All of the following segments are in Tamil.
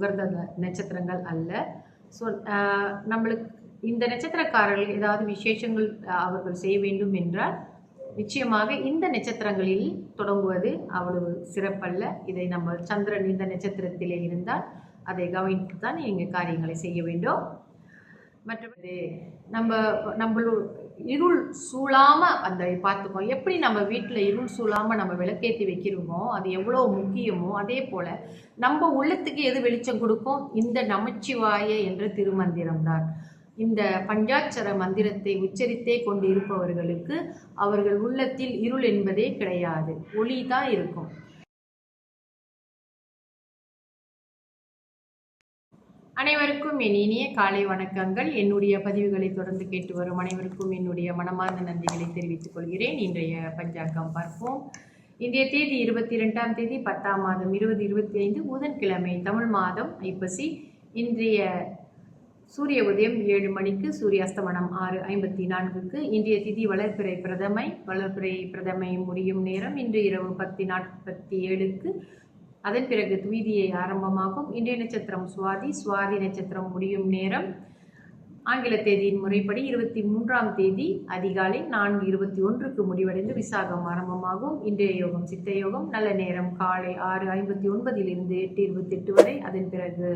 உகர்ந்த நட்சத்திரங்கள் அல்ல. ஸோ நம்மளுக்கு இந்த நட்சத்திரக்காரர்கள் ஏதாவது விசேஷங்கள் அவர்கள் செய்ய வேண்டும் என்றால் நிச்சயமாக இந்த நட்சத்திரங்களில் தொடங்குவது அவ்வளவு சிறப்பல்ல. இதை நம்ம சந்திரன் இந்த நட்சத்திரத்திலே இருந்தால் அதை கவனித்து தான் நீங்கள் காரியங்களை செய்ய வேண்டும். மற்றபடி நம்ம நம்மளோ இருள் சூழாம அந்த பார்த்துக்கோம் எப்படி நம்ம வீட்டில் இருள் சூழாம நம்ம விளக்கேற்றி வைக்கிறோமோ அது எவ்வளோ முக்கியமோ அதே போல் நம்ம உள்ளத்துக்கு எது வெளிச்சம் கொடுக்கும்? இந்த நமச்சிவாய என்ற திருமந்திரம்தான். இந்த பஞ்சாட்சர மந்திரத்தை உச்சரித்தே கொண்டு இருப்பவர்களுக்கு அவர்கள் உள்ளத்தில் இருள் என்பதே கிடையாது. ஒளி தான் இருக்கும். அனைவருக்கும் என் இனிய காலை வணக்கங்கள். என்னுடைய பதிவுகளை தொடர்ந்து கேட்டு வரும் அனைவருக்கும் என்னுடைய மனமார்ந்த நன்றிகளை தெரிவித்துக் கொள்கிறேன். இன்றைய பஞ்சாங்கம் பார்ப்போம். இன்றைய தேதி இருபத்தி இரண்டாம் தேதி பத்தாம் மாதம் இருபது இருபத்தி ஐந்து புதன்கிழமை தமிழ் மாதம் ஐப்பசி. இன்றைய சூரிய உதயம் ஏழு மணிக்கு சூரிய அஸ்தமனம் ஆறு ஐம்பத்தி நான்குக்கு. இன்றைய திதி வளர்ப்பிறை பிரதமை. வளர்ப்பிறை பிரதமை முடியும் நேரம் இன்று இரவு பத்து நாற்பத்தி ஏழுக்கு. அதன் பிறகு துவீதியை ஆரம்பமாகும் இன்றைய நட்சத்திரம் சுவாதி சுவாதி நட்சத்திரம் முடியும் நேரம் ஆங்கில தேதியின் முறைப்படி இருபத்தி மூன்றாம் தேதி அதிகாலை நான்கு இருபத்தி ஒன்றுக்கு முடிவடைந்து விசாகம் ஆரம்பமாகும். இன்றைய யோகம் சித்த யோகம். நல்ல நேரம் காலை ஆறு ஐம்பத்தி ஒன்பதிலிருந்து எட்டு இருபத்தி எட்டு வரை. அதன் பிறகு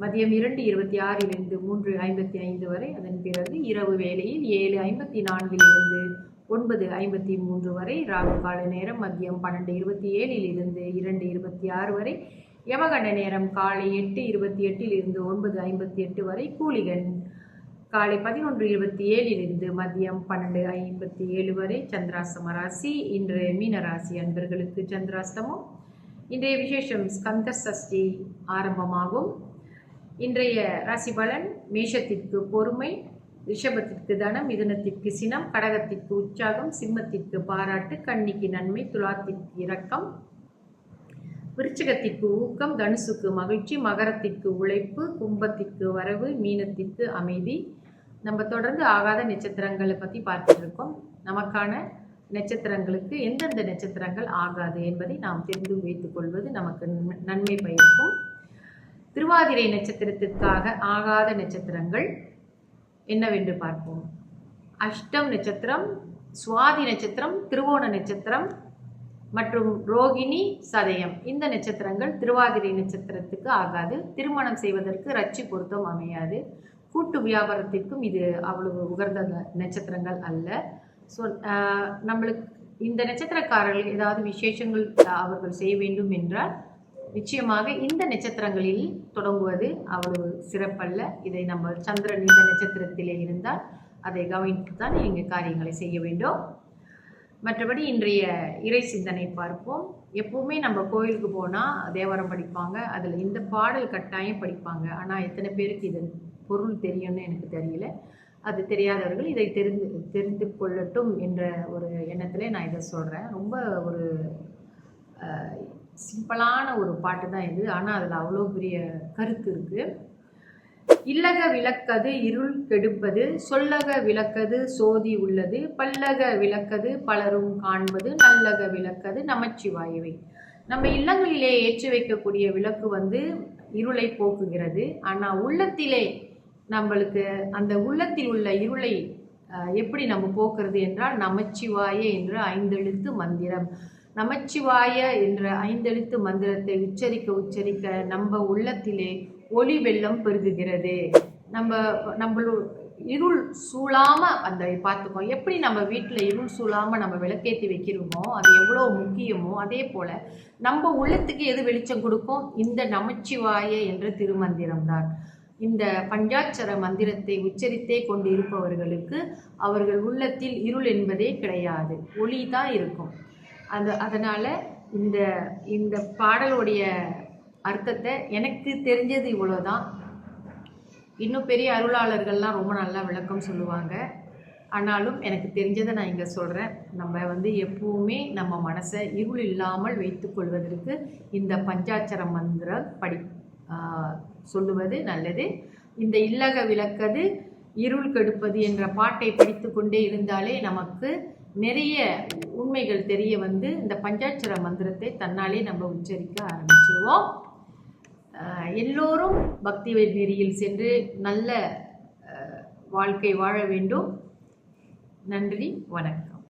மதியம் இரண்டு இருபத்தி ஆறிலிருந்து மூன்று ஐம்பத்தி ஐந்து வரை. அதன் பிறகு இரவு வேளையில் ஏழு ஐம்பத்தி நான்கிலிருந்து ஒன்பது ஐம்பத்தி மூன்று வரை ராகு கால நேரம் மதியம் பன்னெண்டு இருபத்தி ஏழில் இருந்து இரண்டு இருபத்தி ஆறு வரை யமகண்ட நேரம் காலை எட்டு இருபத்தி எட்டில் இருந்து ஒன்பது ஐம்பத்தி எட்டு வரை கூலிகன் காலை பதினொன்று இருபத்தி ஏழிலிருந்து மதியம் பன்னெண்டு ஐம்பத்தி ஏழு வரை சந்திராசம ராசி. இன்று மீனராசி அன்பர்களுக்கு சந்திராஸ்தமம் இன்றைய விசேஷம் ஸ்கந்த சஷ்டி ஆரம்பமாகும். இன்றைய ராசி பலன் மேஷத்திற்கு பொறுமை ரிஷபத்திற்கு தனம் மிதுனத்திற்கு சினம் கடகத்திற்கு உற்சாகம் சிம்மத்திற்கு பாராட்டு கண்ணிக்கு நன்மை துலாத்திற்கு இரக்கம் விருச்சகத்திற்கு ஊக்கம் தனுசுக்கு மகிழ்ச்சி மகரத்திற்கு உழைப்பு கும்பத்திற்கு வரவு மீனத்திற்கு அமைதி. நம்ம தொடர்ந்து ஆகாத நட்சத்திரங்களை பற்றி பார்த்துட்டு இருக்கோம். நமக்கான நட்சத்திரங்களுக்கு எந்தெந்த நட்சத்திரங்கள் ஆகாது என்பதை நாம் தெரிந்து வைத்துக்கொள்வது நமக்கு நன்மை- நன்மை பயக்கும். திருவாதிரை நட்சத்திரத்திற்காக ஆகாத நட்சத்திரங்கள். என்னவென்று பார்ப்போம். அஷ்டம் நட்சத்திரம் சுவாதி நட்சத்திரம் திருவோண நட்சத்திரம் மற்றும் ரோகிணி சதயம். இந்த நட்சத்திரங்கள் திருவாதிரை நட்சத்திரத்துக்கு ஆகாது. திருமணம் செய்வதற்கு ரட்சி பொருத்தம் அமையாது. கூட்டு வியாபாரத்திற்கும் இது அவ்வளவு உகர்ந்த நட்சத்திரங்கள் அல்ல. ஸோ நம்மளுக்கு இந்த நட்சத்திரக்காரர்கள் ஏதாவது விசேஷங்கள் அவர்கள் செய்ய வேண்டும் என்றால் நிச்சயமாக இந்த நட்சத்திரங்களில் தொடங்குவது அவ்வளவு சிறப்பல்ல. இதை நம்ம சந்திரன் இந்த நட்சத்திரத்திலே இருந்தால் அதை கவனித்து தான் நீங்கள் காரியங்களை செய்ய வேண்டும். மற்றபடி இன்றைய இறை சிந்தனை பார்ப்போம். எப்பவுமே நம்ம கோயிலுக்கு போனால் தேவாரம் படிப்பாங்க. அதில் இந்த பாடல் கட்டாயம் படிப்பாங்க. ஆனால் எத்தனை பேருக்கு இதன் பொருள் தெரியும்னு எனக்கு தெரியல. அது தெரியாதவர்கள் இதை தெரிந்து தெரிந்து கொள்ளட்டும் என்ற ஒரு எண்ணத்திலே நான் இதை சொல்கிறேன் ரொம்ப ஒரு சிம்பிளான ஒரு பாட்டு தான் இது. ஆனால் அதில் அவ்வளோ பெரிய கருத்து இருக்குது இல்லக விளக்கது இருள் கெடுப்பது சொல்லக விளக்கது சோதி உள்ளது பல்லக விளக்கது பலரும் காண்பது நல்லக விளக்கது நமச்சிவாயுவை. நம்ம இல்லங்களிலே ஏற்றி வைக்கக்கூடிய விளக்கு வந்து இருளை போக்குகிறது. ஆனால் உள்ளத்திலே நம்மளுக்கு அந்த உள்ளத்தில் உள்ள இருளை எப்படி நம்ம போக்குறது என்றால் நமச்சிவாயே என்ற ஐந்தெழுத்து மந்திரம். நமச்சிவாய என்ற ஐந்தெழுத்து மந்திரத்தை உச்சரிக்க உச்சரிக்க நம்ம உள்ளத்திலே ஒளி வெள்ளம் பெருகுகிறது. நம்ம நம்மளோ இருள் சூழாம அந்த பார்த்துக்கோ. எப்படி நம்ம வீட்டில் இருள் சூழாம நம்ம விளக்கேற்றி வைக்கிறோமோ அது எவ்வளோ முக்கியமோ அதே போல் நம்ம உள்ளத்துக்கு எது வெளிச்சம் கொடுக்கும்? இந்த நமச்சிவாய என்ற திருமந்திரம்தான். இந்த பஞ்சாட்சர மந்திரத்தை உச்சரித்தே கொண்டு இருப்பவர்களுக்கு அவர்கள் உள்ளத்தில் இருள் என்பதே கிடையாது. ஒளி தான் இருக்கும். அந்த அதனால் இந்த இந்த பாடலுடைய அர்த்தத்தை எனக்கு தெரிஞ்சது இவ்வளோ தான் இன்னும் பெரிய அருளாளர்கள்லாம் ரொம்ப நல்லா விளக்கம் சொல்லுவாங்க. ஆனாலும் எனக்கு தெரிஞ்சதை நான் இங்கே சொல்கிறேன் நம்ம வந்து எப்பவுமே நம்ம மனசை இருள் இல்லாமல் வைத்துக்கொள்வதற்கு இந்த பஞ்சாட்சர மந்திரம் படி சொல்லுவது நல்லது. இந்த இல்லக விளக்கது இருள் கெடுப்பது என்ற பாட்டை படித்து கொண்டே இருந்தாலே நமக்கு நிறைய உண்மைகள் தெரிய வந்து இந்த பஞ்சாட்சர மந்திரத்தை தன்னாலே நம்ம உச்சரிக்க ஆரம்பிச்சிருவோம். எல்லோரும் பக்தி நெறியில் சென்று நல்ல வாழ்க்கை வாழ வேண்டும். நன்றி வணக்கம்.